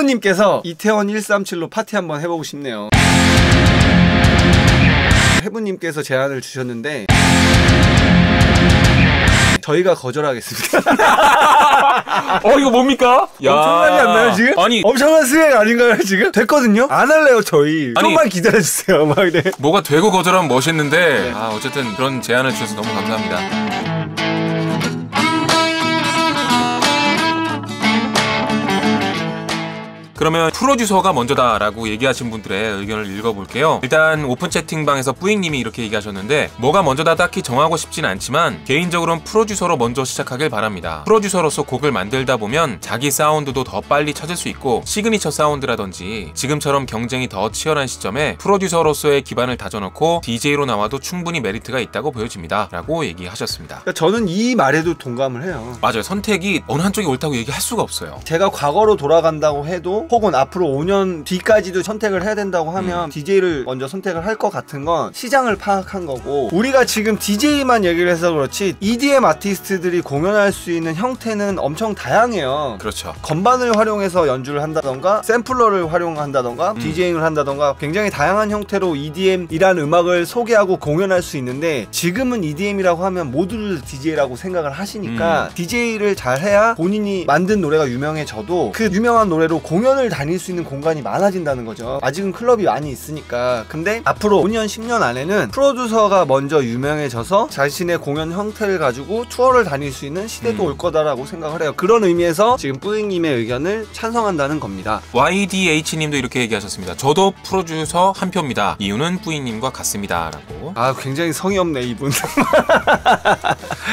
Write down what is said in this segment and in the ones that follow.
해부님께서 이태원 137로 파티 한번 해보고 싶네요. 해부님께서 제안을 주셨는데 저희가 거절하겠습니다. 어 이거 뭡니까? 야. 엄청나지 않나요 지금? 아니 엄청난 스웩 아닌가요 지금? 됐거든요? 안 할래요 저희. 아니. 좀만 기다려주세요. 막 이래. 뭐가 되고 거절하면 멋있는데 아 어쨌든 그런 제안을 주셔서 너무 감사합니다. 그러면 프로듀서가 먼저다라고 얘기하신 분들의 의견을 읽어볼게요. 일단 오픈 채팅방에서 뿌잉님이 이렇게 얘기하셨는데 뭐가 먼저다 딱히 정하고 싶진 않지만 개인적으로는 프로듀서로 먼저 시작하길 바랍니다. 프로듀서로서 곡을 만들다 보면 자기 사운드도 더 빨리 찾을 수 있고 시그니처 사운드라든지 지금처럼 경쟁이 더 치열한 시점에 프로듀서로서의 기반을 다져놓고 DJ로 나와도 충분히 메리트가 있다고 보여집니다. 라고 얘기하셨습니다. 그러니까 저는 이 말에도 동감을 해요. 맞아요. 선택이 어느 한쪽이 옳다고 얘기할 수가 없어요. 제가 과거로 돌아간다고 해도 혹은 앞으로 5년 뒤까지도 선택을 해야 된다고 하면 DJ를 먼저 선택을 할 것 같은 건 시장을 파악한 거고 우리가 지금 DJ만 얘기를 해서 그렇지 EDM 아티스트들이 공연할 수 있는 형태는 엄청 다양해요. 그렇죠. 건반을 활용해서 연주를 한다던가 샘플러를 활용한다던가 음. 디제잉을 한다던가 굉장히 다양한 형태로 EDM이란 음악을 소개하고 공연할 수 있는데 지금은 EDM이라고 하면 모두들 DJ라고 생각을 하시니까 음. DJ를 잘해야 본인이 만든 노래가 유명해져도 그 유명한 노래로 공연을 다닐 수 있는 공간이 많아진다는 거죠 아직은 클럽이 많이 있으니까 근데 앞으로 5년 10년 안에는 프로듀서가 먼저 유명해져서 자신의 공연 형태를 가지고 투어를 다닐 수 있는 시대도 음. 올 거다라고 생각을 해요 그런 의미에서 지금 뿌잉님의 의견을 찬성한다는 겁니다 YDH님도 이렇게 얘기하셨습니다. 저도 프로듀서 한 표입니다. 이유는 뿌이님과 같습니다. 라고. 아 굉장히 성의 없네 이분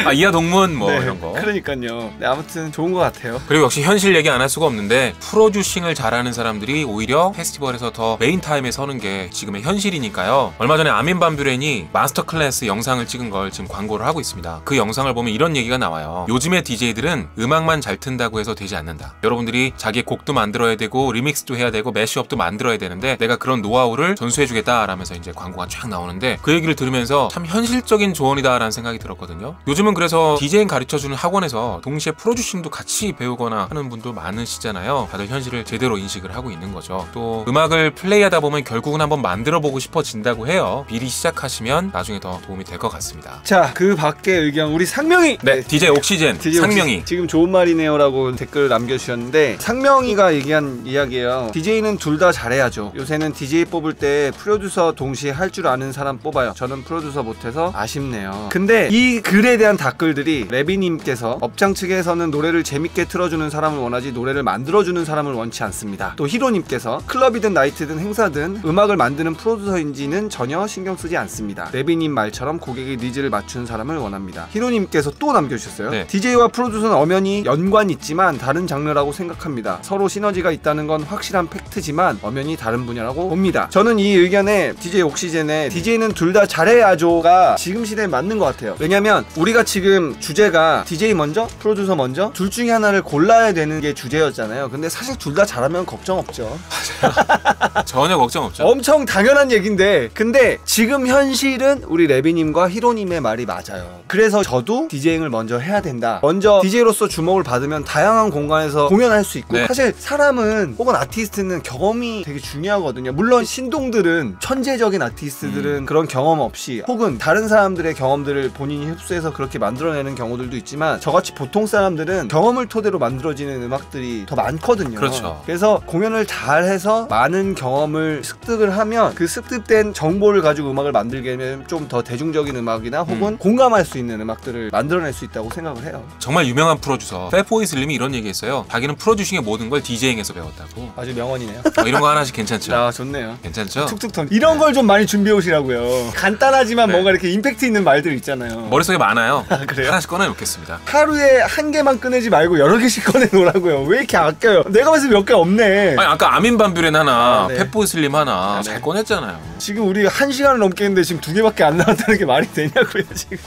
아, 이하 동문 뭐 네, 이런 거. 그러니까요 네, 아무튼 좋은 것 같아요 그리고 역시 현실 얘기 안 할 수가 없는데 프로듀싱을 잘하는 사람들이 오히려 페스티벌에서 더 메인 타임에 서는 게 지금의 현실이니까요. 얼마 전에 아민 반뷰렌이 마스터 클래스 영상을 찍은 걸 지금 광고를 하고 있습니다. 그 영상을 보면 이런 얘기가 나와요. 요즘의 DJ들은 음악만 잘 튼다고 해서 되지 않는다. 여러분들이 자기 곡도 만들어야 되고 리믹스도 해야 되고 매시업도 만들어야 되는데 내가 그런 노하우를 전수해주겠다라면서 이제 광고가 쫙 나오는데 그 얘기 를 들으면서 참 현실적인 조언이다라는 생각이 들었거든요. 요즘은 그래서 디제잉 가르쳐주는 학원에서 동시에 프로듀싱도 같이 배우거나 하는 분도 많으시잖아요. 다들 현실을 제대로 인식을 하고 있는 거죠. 또 음악을 플레이하다 보면 결국은 한번 만들어 보고 싶어진다고 해요. 미리 시작하시면 나중에 더 도움이 될 것 같습니다. 자 그 밖의 의견 우리 상명이 네, DJ 옥시젠 DJ 상명이 지금 좋은 말이네요라고 댓글 남겨주셨는데 상명이가 얘기한 이야기예요. DJ는 둘 다 잘해야죠. 요새는 DJ 뽑을 때 프로듀서 동시에 할 줄 아는 사람 뽑아요. 저는 프로듀서 못해서 아쉽네요. 근데 이 글에 대한 댓글들이 레비님께서 업장 측에서는 노래를 재밌게 틀어주는 사람을 원하지 노래를 만들어주는 사람을 원치 않습니다. 또 히로님께서 클럽이든 나이트든 행사든 음악을 만드는 프로듀서인지는 전혀 신경 쓰지 않습니다. 레비님 말처럼 고객의 니즈를 맞추는 사람을 원합니다. 히로님께서 또 남겨주셨어요. 네. DJ와 프로듀서는 엄연히 연관 있지만 다른 장르라고 생각합니다. 서로 시너지가 있다는 건 확실한 팩트지만 엄연히 다른 분야라고 봅니다. 저는 이 의견에 DJ 옥시젠의 DJ는 둘 다 잘해야죠가 지금 시대에 맞는 것 같아요. 왜냐면 우리가 지금 주제가 DJ 먼저, 프로듀서 먼저 둘 중에 하나를 골라야 되는 게 주제였잖아요. 근데 사실 둘 다 잘하면 걱정 없죠. 전혀 걱정 없죠. 엄청 당연한 얘긴데 근데 지금 현실은 우리 레비님과 히로님의 말이 맞아요 그래서 저도 디제잉을 먼저 해야 된다 먼저 DJ로서 주목을 받으면 다양한 공간에서 공연할 수 있고 네. 사실 사람은 혹은 아티스트는 경험이 되게 중요하거든요 물론 신동들은 천재적인 아티스트들은 그런 경험 없이 혹은 다른 사람들의 경험들을 본인이 흡수해서 그렇게 만들어내는 경우들도 있지만 저같이 보통 사람들은 경험을 토대로 만들어지는 음악들이 더 많거든요 그렇죠. 그래서 공연을 잘 해서 많은 경험을 습득을 하면 그 습득된 정보를 가지고 음악을 만들게 되면 좀 더 대중적인 음악이나 혹은 공감할 수 있는 음악들을 만들어낼 수 있다고 생각을 해요. 정말 유명한 프로듀서 페포이슬님이 이런 얘기했어요. 자기는 프로듀싱의 모든 걸 DJing에서 배웠다고. 아주 명언이네요. 어, 이런 거 하나씩 괜찮죠? 아 좋네요. 괜찮죠? 툭툭 턴 이런 걸좀 많이 준비해 오시라고요. 간단하지만 네. 뭔가 이렇게 임팩트 있는 말들 있잖아요. 머릿속에 많아요. 아, 그래요? 하나씩 꺼내 놓겠습니다. 하루에 한 개만 꺼내지 말고 여러 개씩 꺼내 놓으라고요. 왜 이렇게 아껴요? 내가 봤을 때 몇 개 없네. 아니 아까 아민 반뷰렌 하나, 아, 네. 페포이슬님 하나 아, 네. 잘 꺼냈잖아요. 지금 우리 한 시간을 넘게 했는데 지금 두 개밖에 안 나왔다는 게 말이 되냐고요 지금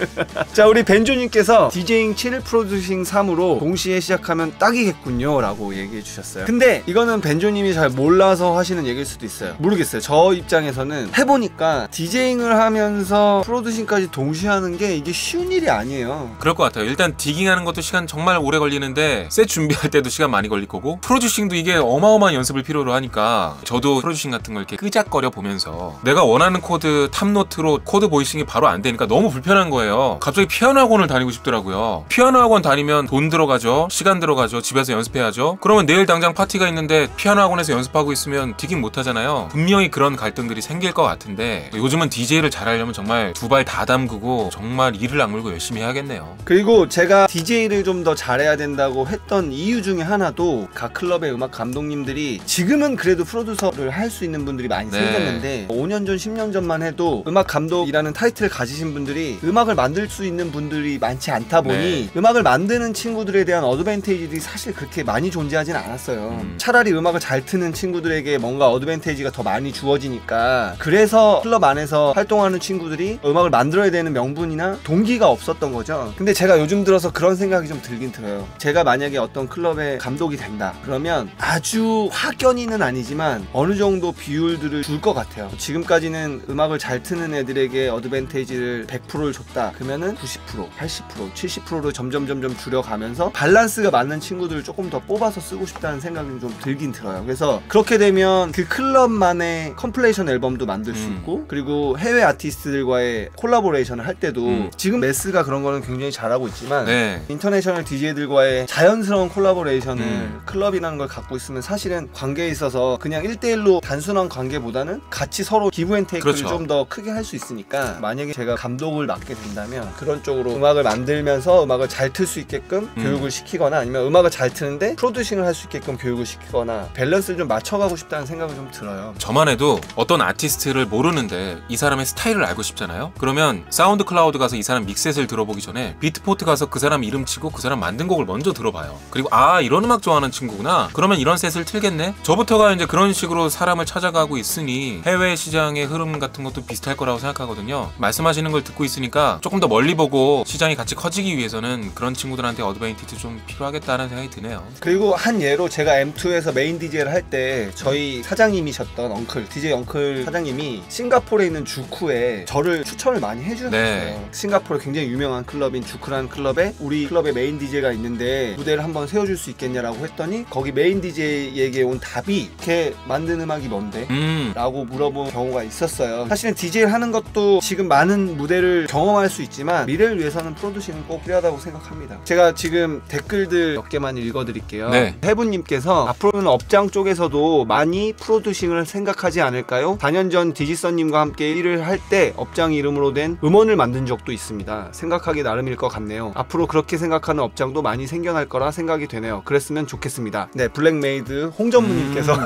자 우리 벤조님께서 디제잉 7 프로듀싱 3으로 동시에 시작하면 딱이겠군요 라고 얘기해 주셨어요 근데 이거는 벤조님이 잘 몰라서 하시는 얘기일 수도 있어요 모르겠어요 저 입장에서는 해보니까 디제잉을 하면서 프로듀싱까지 동시에 하는 게 이게 쉬운 일이 아니에요 그럴 것 같아요. 일단 디깅하는 것도 시간 정말 오래 걸리는데 셋 준비할 때도 시간 많이 걸릴 거고 프로듀싱도 이게 어마어마한 연습을 필요로 하니까 저도 프로듀싱 같은 걸 이렇게 끄작거려 보면서 내가 원하는 코드 탑노트로 코드 보이싱이 바로 안 되니까 너무 불편한 거예요. 갑자기 피아노 학원을 다니고 싶더라고요. 피아노 학원 다니면 돈 들어가죠. 시간 들어가죠. 집에서 연습해야죠. 그러면 내일 당장 파티가 있는데 피아노 학원에서 연습하고 있으면 디깅 못 하잖아요. 분명히 그런 갈등들이 생길 것 같은데 요즘은 DJ를 잘하려면 정말 두 발 다 담그고 정말 이를 악물고 열심히 해야겠네요. 그리고 제가 DJ를 좀 더 잘해야 된다고 했던 이유 중에 하나도 각 클럽의 음악 감독님들이 지금은 그래도 프로듀서를 할 수 있는 분들이 많이 네. 생겼는데 5년 전, 10년 전만 해도 음악 감독이라는 타이틀을 가지신 분들이 음악을 만들 수 있는 분들이 많지 않다 보니 네. 음악을 만드는 친구들에 대한 어드밴테이지들이 사실 그렇게 많이 존재하진 않았어요. 음. 차라리 음악을 잘 트는 친구들에게 뭔가 어드밴테이지가 더 많이 주어지니까 그래서 클럽 안에서 활동 하는 친구들이 음악을 만들어야 되는 명분이나 동기가 없었던 거죠. 근데 제가 요즘 들어서 그런 생각이 좀 들긴 들어요. 제가 만약에 어떤 클럽의 감독이 된다. 그러면 아주 확연히는 아니지만 어느 정도 비율들을 줄 것 같아요. 지금까지는 음악을 잘 트는 애들에게 어드밴테이지를 100%를 줬다. 그러면은 90%, 80%, 70%로 점점 점점 줄여가면서 밸런스가 맞는 친구들을 조금 더 뽑아서 쓰고 싶다는 생각이 좀 들긴 들어요. 그래서 그렇게 되면 그 클럽만의 컴플레이션 앨범도 만들 수 음. 있고 그리고 해외 아티스트들과의 콜라보레이션을 할 때도 음. 지금 메스가 그런 거는 굉장히 잘하고 있지만 네. 인터내셔널 DJ들과의 자연스러운 콜라보레이션을 음. 클럽이라는 걸 갖고 있으면 사실은 관계에 있어서 그냥 1대1로 단순한 관계보다는 같이 서로 기브앤테이크를 그렇죠. 좀더 크게 할 수 있으니까 만약에 제가 감독을 맡게 된다면 그런 쪽으로 음악을 만들면서 음악을 잘 틀 수 있게끔 음. 교육을 시키거나 아니면 음악을 잘 트는데 프로듀싱을 할 수 있게끔 교육을 시키거나 밸런스를 좀 맞춰가고 싶다는 생각이 좀 들어요. 저만 해도 어떤 아티스트를 모르는데 이 사람의 스타일 을 알고 싶잖아요. 그러면 사운드 클라우드 가서 이 사람 믹셋을 들어보기 전에 비트포트 가서 그 사람 이름 치고 그 사람 만든 곡을 먼저 들어봐요. 그리고 아 이런 음악 좋아하는 친구구나. 그러면 이런 셋을 틀겠네. 저부터가 이제 그런 식으로 사람을 찾아가고 있으니 해외 시장의 흐름 같은 것도 비슷할 거라고 생각하거든요. 말씀하시는 걸 듣고 있으니까 조금 더 멀리 보고 시장이 같이 커지기 위해서는 그런 친구들한테 어드밴티지 좀 필요하겠다는 생각이 드네요. 그리고 한 예로 제가 M2에서 메인 DJ를 할 때 저희 사장님이셨던 엉클 DJ 엉클 사장님이 싱가포르에 있는 주쿠 에 저를 추천을 많이 해주셨어요. 네. 싱가포르 굉장히 유명한 클럽인 주쿠라는 클럽에 우리 클럽에 메인 DJ가 있는데 무대를 한번 세워줄 수 있겠냐라고 했더니 거기 메인 DJ에게 온 답이 걔 만든 음악이 뭔데? 음. 라고 물어본 경우가 있었어요. 사실은 DJ를 하는 것도 지금 많은 무대를 경험할 수 있지만 미래를 위해서는 프로듀싱은 꼭 필요하다고 생각합니다. 제가 지금 댓글들 몇 개만 읽어드릴게요. 네. 해부님께서 앞으로는 업장 쪽에서도 많이 프로듀싱을 생각하지 않을까요? 4년 전 디지선님과 함께 일을 할때 업장 이름으로 된 음원을 만든 적도 있습니다. 생각하기 나름일 것 같네요. 앞으로 그렇게 생각하는 업장도 많이 생겨날 거라 생각이 되네요. 그랬으면 좋겠습니다. 네, 블랙메이드 홍전무님께서 음.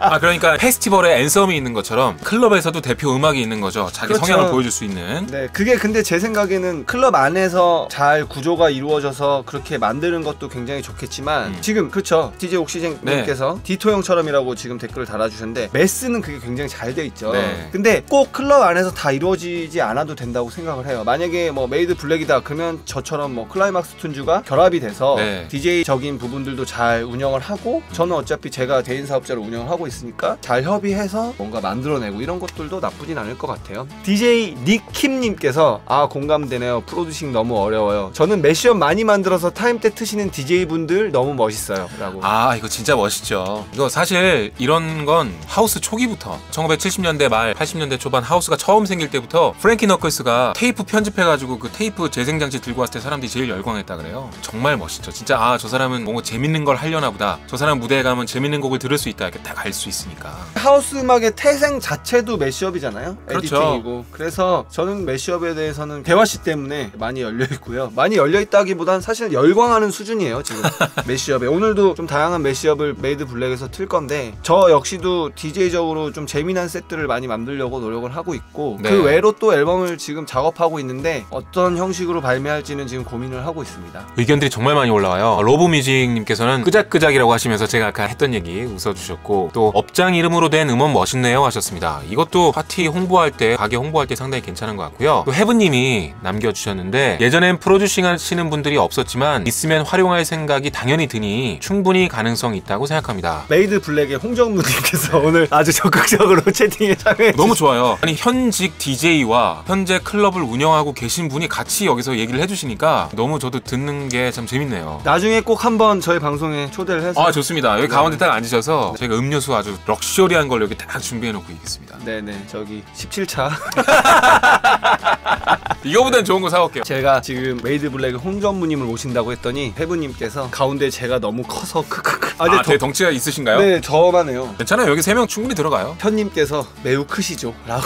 아 그러니까 페스티벌에 앤썸이 있는 것처럼 클럽에서도 대표 음악이 있는 거죠. 자기 그렇죠. 성향을 보여줄 수 있는. 네, 그게 근데 제 생각에는 클럽 안에서 잘 구조가 이루어져서 그렇게 만드는 것도 굉장히 좋겠지만 음. 지금 그렇죠. DJ 옥시쟁님께서 디토 형처럼이라고 지금 댓글을 달아주셨는데 메스는 그게 굉장히 잘 돼 있죠. 네. 근데 꼭 클럽 안에서 다 이루어지지 않아도 된다고 생각을 해요. 만약에 뭐 메이드 블랙이다 그러면 저처럼 뭐 클라이막스 툰주가 결합이 돼서 네. DJ적인 부분들도 잘 운영을 하고 저는 어차피 제가 개인 사업자로 운영을 하고 있으니까 잘 협의해서 뭔가 만들어내고 이런 것들도 나쁘진 않을 것 같아요. DJ 닉킴님께서 아 공감되네요. 프로듀싱 너무 어려워요. 저는 매시업 많이 만들어서 타임 때 트시는 DJ 분들 너무 멋있어요.라고. 아 이거 진짜 멋있죠. 이거 사실 이런 건 하우스 초기부터 1970년대 말 80년대 초반 하우스가 처음 생길 때부터 프랭키 너클스가 테이프 편집해가지고 그 테이프 재생장치 들고 왔을 때 사람들이 제일 열광했다 그래요. 정말 멋있죠. 진짜 아 저 사람은 뭔가 재밌는 걸 하려나 보다. 저 사람 무대에 가면 재밌는 곡을 들을 수 있다 이렇게 딱 알 수 있으니까. 하우스 음악의 태생 자체도 매시업이잖아요. 그렇죠. 에디팅이고. 그래서 저는 매시업에 대해서는 대화 씨 때문에 많이 열려 있고요. 많이 열려 있다기보단 사실 열광하는 수준이에요, 지금. 매시업에. 오늘도 좀 다양한 매시업을 메이드 블랙에서 틀 건데 저 역시도 DJ적으로 좀 재미난 셋들을 많이 만들려고 노력 을 하고 있고 네. 그 외로 또 앨범을 지금 작업하고 있는데 어떤 형식으로 발매할지는 지금 고민을 하고 있습니다. 의견들이 정말 많이 올라와요. 로보뮤직님께서는 끄작끄작이라고 하시면서 제가 아까 했던 얘기 웃어주셨고 또 업장 이름으로 된 음원 멋있네요 하셨습니다. 이것도 파티 홍보할 때 가게 홍보할 때 상당히 괜찮은 것 같고요. 또 해브님이 남겨주셨는데 예전엔 프로듀싱 하시는 분들이 없었지만 있으면 활용할 생각이 당연히 드니 충분히 가능성이 있다고 생각합니다. 메이드 블랙의 홍정무님께서 오늘 아주 적극적으로 채팅에 참여해 너무 좋아요. 아니 현직 DJ와 현재 클럽을 운영하고 계신 분이 같이 여기서 얘기를 해주시니까 너무 저도 듣는 게 참 재밌네요. 나중에 꼭 한번 저희 방송에 초대를 해서 아 좋습니다. 여기 네. 가운데 딱 앉으셔서 저희가 음료수 아주 럭셔리한 걸 여기 딱 준비해 놓고 있겠습니다. 네네 저기 17차 이거보단 좋은 거 사올게요. 제가 지금 메이드 블랙 홍전무님을 모신다고 했더니 해부님께서 가운데 제가 너무 커서 크크크 아, 근데 제 덩치가 있으신가요? 네 저만 해요 괜찮아요. 여기 세 명 충분히 들어가요. 현님께서 매우 크시죠 라고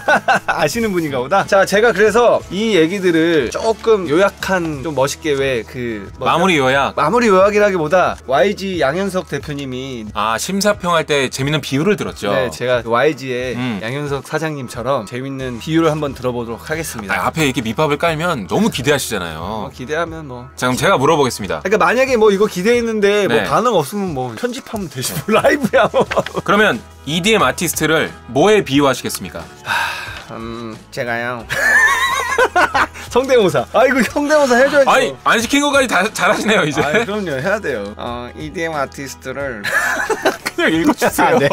아시는 분인가 보다 자 제가 그래서 이 얘기들을 조금 요약한 좀 멋있게 왜그 마무리 요약. 마무리 요약이라기보다 YG 양현석 대표님이 아 심사평 할 때 재밌는 비유를 들었죠. 네 제가 YG의 음. 양현석 사장님처럼 재밌는 비유를 한번 들어보도록 하겠습니다 아, 앞에 이렇게 밑밥을 깔면 너무 기대하시잖아요. 뭐 기대하면 뭐 자 그럼 제가 물어보겠습니다. 그러니까 만약에 뭐 이거 기대했는데 네. 뭐 반응 없으면 뭐 편집하면 되지 뭐 라이브야 뭐. 그러면 EDM 아티스트를 뭐에 비유하시겠습니까? 음 제가요 성대모사 아 이거 성대모사 해줘야죠 아니 안 시킨 것까지 다 잘하시네요 이제. 아, 그럼요 해야 돼요 어 EDM 아티스트를 그냥 읽어주세요. 아, 네.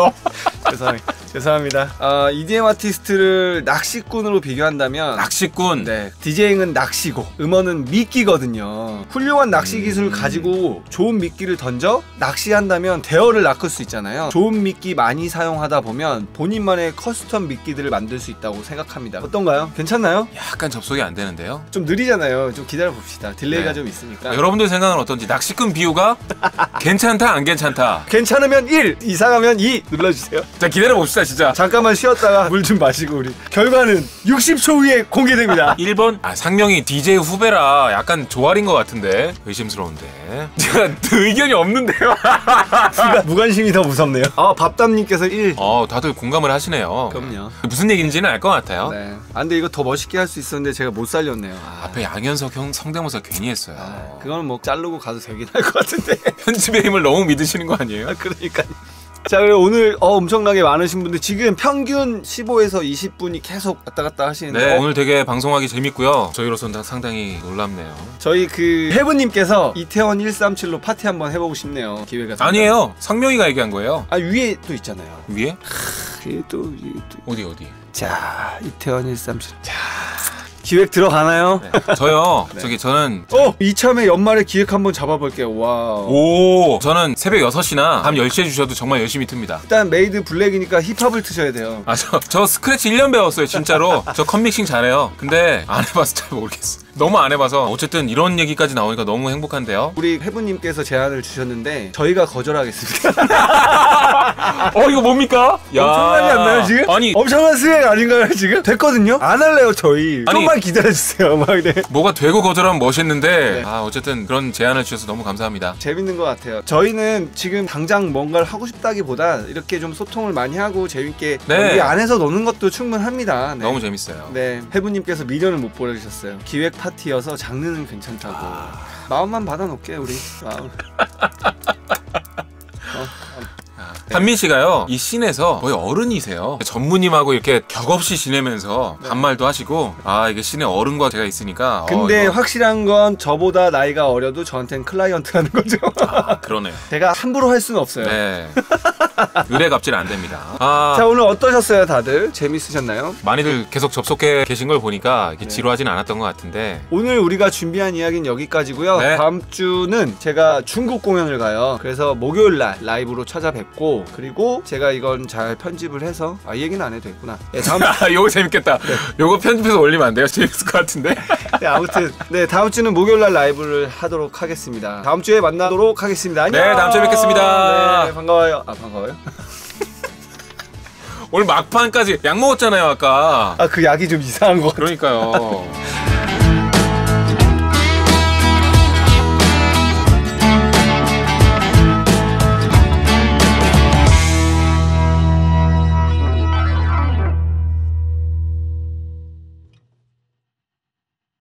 죄송, 죄송합니다 어, EDM 아티스트를 낚시꾼으로 비교한다면 낚시꾼. 네, 디제잉은 낚시고 음원은 미끼거든요. 훌륭한 낚시 음. 기술을 가지고 좋은 미끼를 던져 낚시한다면 대어를 낚을 수 있잖아요. 좋은 미끼 많이 사용하다 보면 본인만의 커스텀 미끼들을 만들 수 있다고 생각합니다. 어떤가요? 괜찮나요? 약간 접속이 안 되는데요. 좀 느리잖아요. 좀 기다려 봅시다. 딜레이가 네. 좀 있으니까. 여러분들 생각은 어떤지 낚시꾼 비유가 괜찮다 안 괜찮다. 괜찮으면 1, 이상하면 2 눌러주세요. 자 기다려 봅시다 진짜. 잠깐만 쉬었다가 물 좀 마시고 우리. 결과는 60초 후에 공개됩니다. 1번 아 상명이 DJ 후배라 약간 조알인 것 같은데 의심스러운데 제가 의견이 없는데요. 무관심이 더 무섭네요. 아, 밥담님께서 1. 어 다들 공감을 하시네요. 그럼요. 무슨 얘기인지는 알 것 같아요. 네. 아, 근데 이거 더 멋있게 할 수 있었는데 제가 못 살렸네요. 아, 앞에 양현석 형 성대모사 괜히 했어요. 아, 그건 뭐 자르고 가도 되긴 할 것 같은데. 편집의 힘을 너무 믿으시는 거 아니에요? 아, 그러니까. 자, 그리고 오늘 어, 엄청나게 많으신 분들 지금 평균 15에서 20분이 계속 왔다 갔다 하시는데 네 어, 오늘 되게 방송하기 재밌고요. 저희로서는 상당히 놀랍네요. 저희 그 해브님께서 이태원 137로 파티 한번 해보고 싶네요. 기회가 된다면. 아니에요. 상명이가 얘기한 거예요. 아 위에 또 있잖아요. 위에? 위에 또, 위에 또. 어디 어디? 자, 이태원 137. 자, 기획 들어가나요? 네. 저요. 네. 저기 저는 어, 이참에 연말에 기획 한번 잡아볼게요. 와. 오 저는 새벽 6시나 밤 10시에 주셔도 정말 열심히 틉니다. 일단 메이드 블랙이니까 힙합을 트셔야 돼요. 아 저 저 스크래치 1년 배웠어요 진짜로 저 컴믹싱 잘해요 근데 안 해봐서 잘 모르겠어 너무 안 해봐서 어쨌든 이런 얘기까지 나오니까 너무 행복한데요 우리 해부님께서 제안을 주셨는데 저희가 거절하겠습니다. 어 이거 뭡니까? 야. 엄청나지 않나요 지금? 아니 엄청난 수행 아닌가요 지금? 됐거든요? 안 할래요 저희. 아니. 좀만 기다려주세요. 막 이래. 뭐가 되고 거절하면 멋있는데 네. 아 어쨌든 그런 제안을 주셔서 너무 감사합니다 재밌는 것 같아요. 저희는 지금 당장 뭔가를 하고 싶다기보다 이렇게 좀 소통을 많이 하고 재밌게 네. 여기 안에서 노는 것도 충분합니다. 네. 너무 재밌어요 네, 해부님께서 미련을 못 보내주셨어요. 기획 파티여서 장르는 괜찮다고. 아. 마음만 받아놓게 우리. 마음. 한민 씨가요 이 씬에서 거의 어른이세요 전무님하고 이렇게 격없이 지내면서 반말도 하시고 아 이게 씬에 어른과 제가 있으니까 어, 근데 이거- 확실한 건 저보다 나이가 어려도 저한테는 클라이언트라는 거죠. 아, 그러네요 제가 함부로 할 수는 없어요. 네 의뢰 갑질 안 됩니다 아 자 오늘 어떠셨어요 다들? 재밌으셨나요? 많이들 계속 접속해 계신 걸 보니까 이렇게 지루하진 않았던 것 같은데 오늘 우리가 준비한 이야기는 여기까지고요. 네. 다음 주는 제가 중국 공연을 가요. 그래서 목요일 날 라이브로 찾아뵙고 그리고 제가 이건 잘 편집을 해서 아 이 얘기는 안 해도 됐구나. 네, 다음 아, 요거 재밌겠다. 요거 편집해서 올리면 안 돼요? 재밌을 것 같은데. 네, 아무튼 네 다음 주는 목요일 날 라이브를 하도록 하겠습니다. 다음 주에 만나도록 하겠습니다. 안녕. 네, 다음 주에 뵙겠습니다. 네, 반가워요. 아 반가워요? 오늘 막판까지 약 먹었잖아요, 아까. 아 그 약이 좀 이상한 거 같아. 그러니까요.